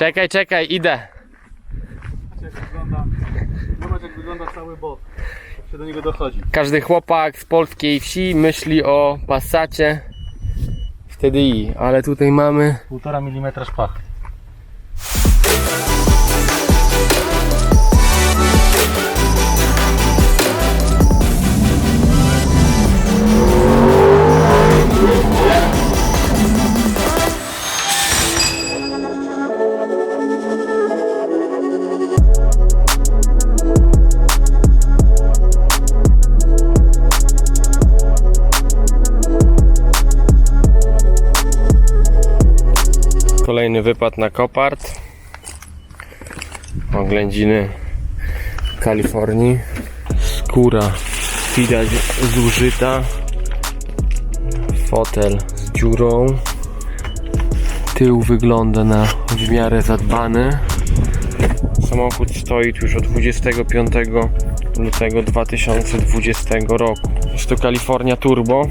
Czekaj, czekaj, idę. Zobacz jak wygląda cały bot. Się do niego dochodzi. Każdy chłopak z polskiej wsi myśli o Passacie w TDI, ale tutaj mamy 1,5 mm szpach. Kolejny wypad na Kopart. Oględziny Kalifornii. Skóra widać zużyta. Fotel z dziurą. Tył wygląda na w miarę zadbany. Samochód stoi tu już od 25 lutego 2020 roku. Jest to Kalifornia Turbo.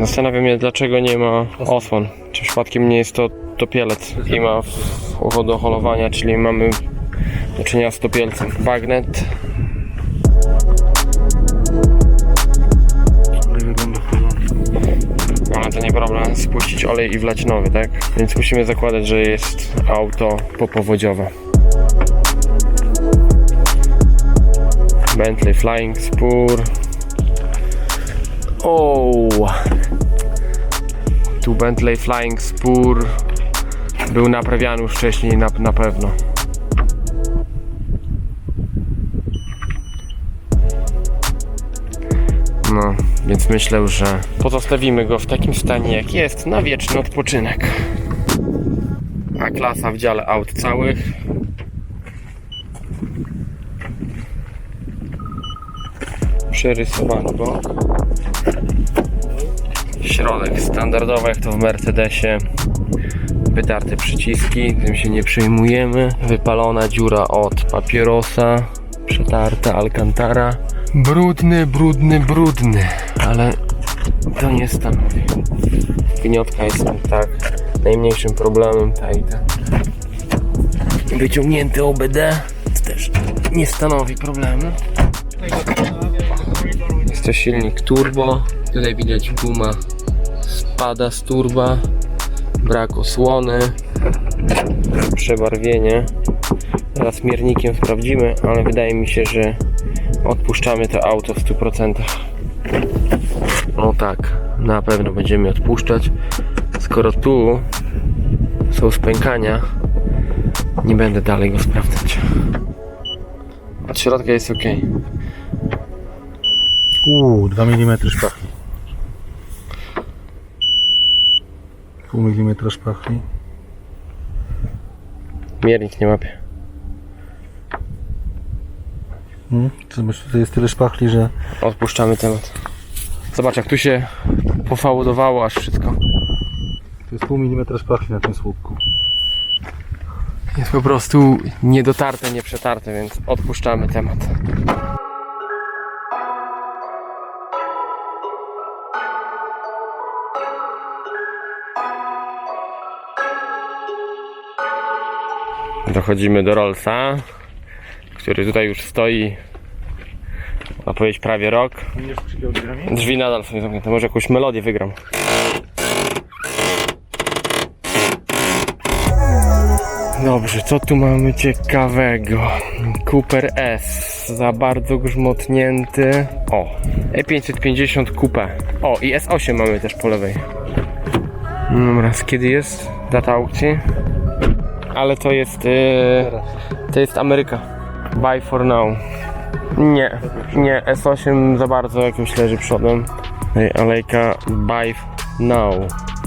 Zastanawiam się, dlaczego nie ma osłon. Czy przypadkiem nie jest to topielec i ma ucho do holowania, czyli mamy do czynienia z topielcem. Bagnet. Ale to nie problem spuścić olej i wlać nowy, tak? Więc musimy zakładać, że jest auto popowodziowe. Bentley Flying Spur. O! Tu Bentley Flying Spur był naprawiany już wcześniej na, na pewno. No, więc myślę, że pozostawimy go w takim stanie jak jest na wieczny odpoczynek. A klasa w dziale aut całych. Przerysowany bok. Środek standardowy jak to w Mercedesie. Wytarte przyciski, tym się nie przejmujemy. Wypalona dziura od papierosa. Przetarta Alcantara. Brudny, brudny, brudny, ale to nie stanowi. Gniotka jest tak najmniejszym problemem, ta i ta. Wyciągnięty OBD to też nie stanowi problemu. Jest to silnik turbo. Tutaj widać guma spada z turba. Brak osłony. Przebarwienie. Teraz miernikiem sprawdzimy, ale wydaje mi się, że odpuszczamy to auto w 100%. O tak, na pewno będziemy odpuszczać. Skoro tu są spękania, nie będę dalej go sprawdzać. Od środka jest ok. Uuu, 2 mm szpachli. Pół milimetra szpachli. Miernik nie łapie. Hmm? Zobacz, tutaj jest tyle szpachli, że Odpuszczamy temat. Zobacz, jak tu się pofałdowało aż wszystko. to jest pół milimetra szpachli na tym słupku. Jest po prostu niedotarte, nieprzetarte, więc odpuszczamy temat. Dochodzimy do Rollsa, który tutaj już stoi, można powiedzieć, prawie rok. Drzwi nadal są zamknięte, może jakąś melodię wygram. Dobrze, co tu mamy ciekawego? Cooper S, za bardzo grzmotnięty. O, E550 Coupe. O, i S8 mamy też po lewej. Dobra, kiedy jest data aukcji? ale to jest. Yy, to jest Ameryka. Buy for now. Nie, nie, S8 za bardzo jakimś leży przodem. Alejka buy now.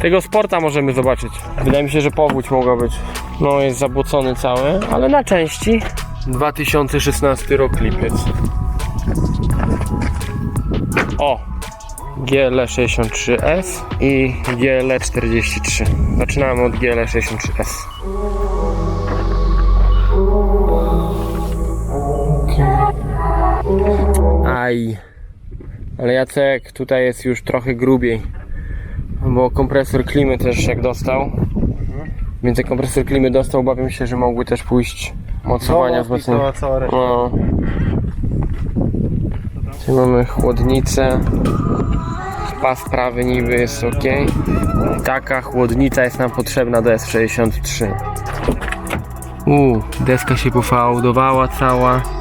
Tego sporta możemy zobaczyć. Wydaje mi się, że powódź mogła być. No, jest zabłocony cały, ale na części. 2016 rok, lipiec. O! GL63S i GL43. Zaczynamy od GL63S. Aj. Ale Jacek, tutaj jest już trochę grubiej. bo kompresor klimy też jak dostał. Więc jak kompresor klimy dostał, obawiam się, że mogły też pójść mocowania wzmocnienia. cała, cała reszta. No. Tu mamy chłodnicę. Pas prawy niby jest ok. Taka chłodnica jest nam potrzebna do S63. Uuu, deska się pofałdowała cała.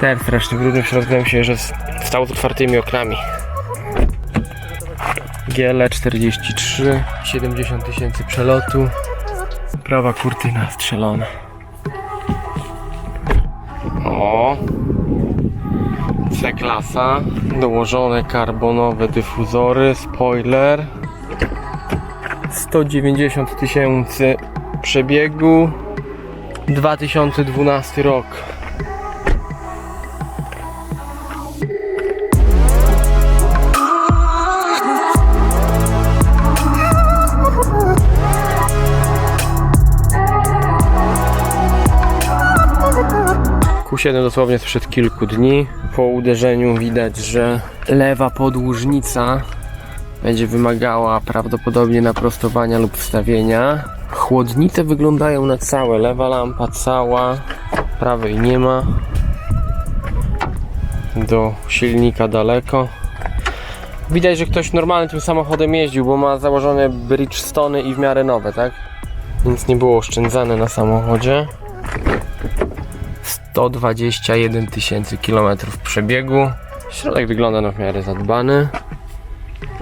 Ten straszny brudny w środku się, że stał z otwartymi oknami. GL 43, 70 tysięcy przelotu. Prawa kurtyna strzelona. O! C-klasa, dołożone karbonowe dyfuzory, spoiler. 190 tysięcy przebiegu. 2012 rok. Q7 dosłownie sprzed kilku dni. Po uderzeniu widać, że lewa podłużnica będzie wymagała prawdopodobnie naprostowania lub wstawienia. Chłodnice wyglądają na całe. Lewa lampa cała, prawej nie ma. Do silnika daleko. Widać, że ktoś normalnie tym samochodem jeździł, bo ma założone Bridgestone i w miarę nowe, tak? Więc nie było oszczędzane na samochodzie. 121 tysięcy kilometrów przebiegu. Środek wygląda na w miarę zadbany.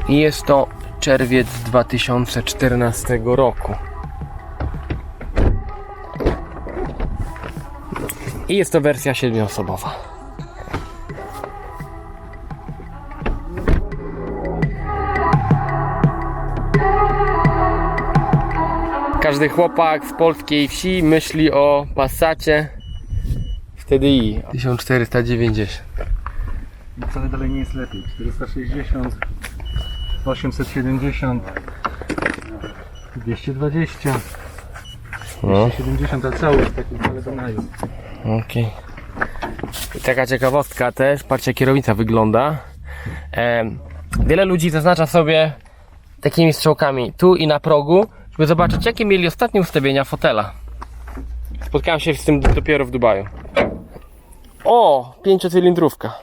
I jest to czerwiec 2014 roku. I jest to wersja siedmioosobowa. Każdy chłopak z polskiej wsi myśli o Passacie Wtedy i 1490. I wcale dalej nie jest lepiej. 460, 870, 220, No, 270, ale cały jest taki ale do naju. okej. I Taka ciekawostka też, patrzcie jak kierownica wygląda. Em, wiele ludzi zaznacza sobie takimi strzałkami tu i na progu, żeby zobaczyć jakie mieli ostatnie ustawienia fotela. Spotkałem się z tym dopiero w Dubaju. O, pięciocylindrówka.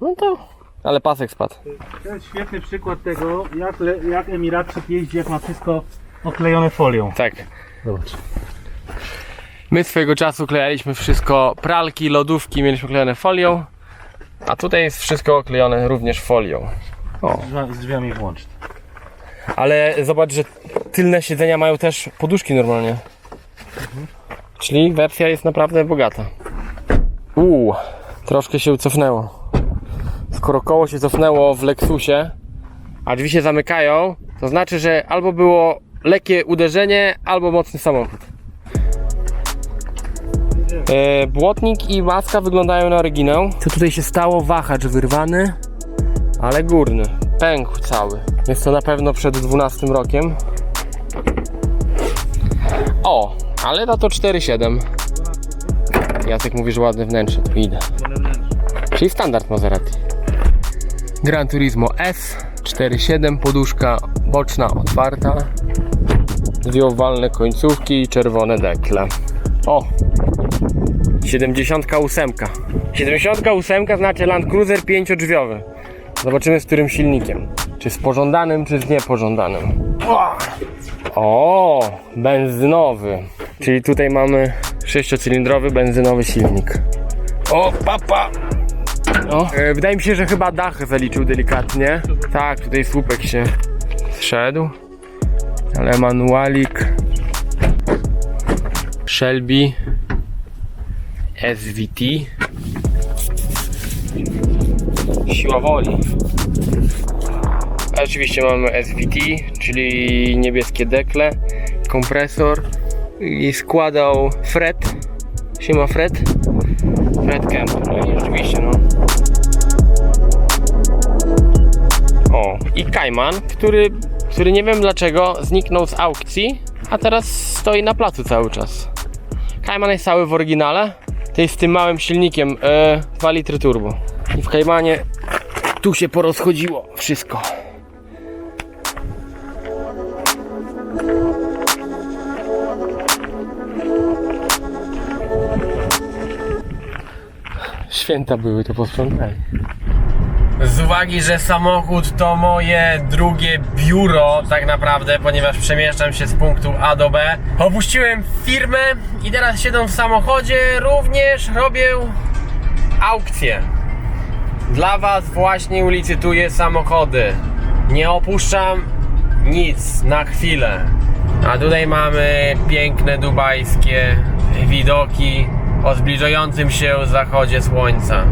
No to, ale pasek spadł. To jest świetny przykład tego, jak, le, jak Emiratczyk jeździ, jak ma wszystko oklejone folią. Tak. Zobacz. My swojego czasu klejaliśmy wszystko, pralki, lodówki mieliśmy klejone folią, a tutaj jest wszystko oklejone również folią. O, Z drzwiami włącznie. ale zobacz, że tylne siedzenia mają też poduszki normalnie. Czyli wersja jest naprawdę bogata. Uuu, troszkę się cofnęło. Skoro koło się cofnęło w Lexusie, a drzwi się zamykają, to znaczy, że albo było lekkie uderzenie, albo mocny samochód. E, błotnik i maska wyglądają na oryginał. Co tutaj się stało? Wahacz wyrwany, ale górny. Pękł cały. Jest to na pewno przed 12 rokiem. O, ale na to 4,7. Jacek mówi, że ładne wnętrze, to idę. Czyli standard Maserati. Gran Turismo S 4.7, poduszka boczna otwarta, dwie owalne końcówki i czerwone dekle. O! 78. 78 znaczy Land Cruiser 5-drzwiowy. Zobaczymy z którym silnikiem. Czy z pożądanym, czy z niepożądanym. O! Benzynowy. Czyli tutaj mamy 6-cylindrowy benzynowy silnik. O, papa! O, e, wydaje mi się, że chyba dach zaliczył delikatnie. Tak, tutaj słupek się zszedł. Ale manualik. Shelby SVT. Siła woli. Oczywiście mamy SVT, czyli niebieskie dekle, kompresor i składał Fred. Siema Fred. Fred Kemp. No i rzeczywiście no. O, i Kajman, który, który nie wiem dlaczego zniknął z aukcji, a teraz stoi na placu cały czas. Kajman jest cały w oryginale. To jest z tym małym silnikiem e, 2 litry turbo. I w Kajmanie tu się porozchodziło wszystko. Święta były, to posprzątali. Z uwagi, że samochód to moje drugie biuro, tak naprawdę, ponieważ przemieszczam się z punktu A do B, opuściłem firmę i teraz siedzę w samochodzie, również robię aukcję. Dla Was właśnie ulicytuję samochody. Nie opuszczam nic na chwilę. A tutaj mamy piękne dubajskie widoki o zbliżającym się zachodzie słońca.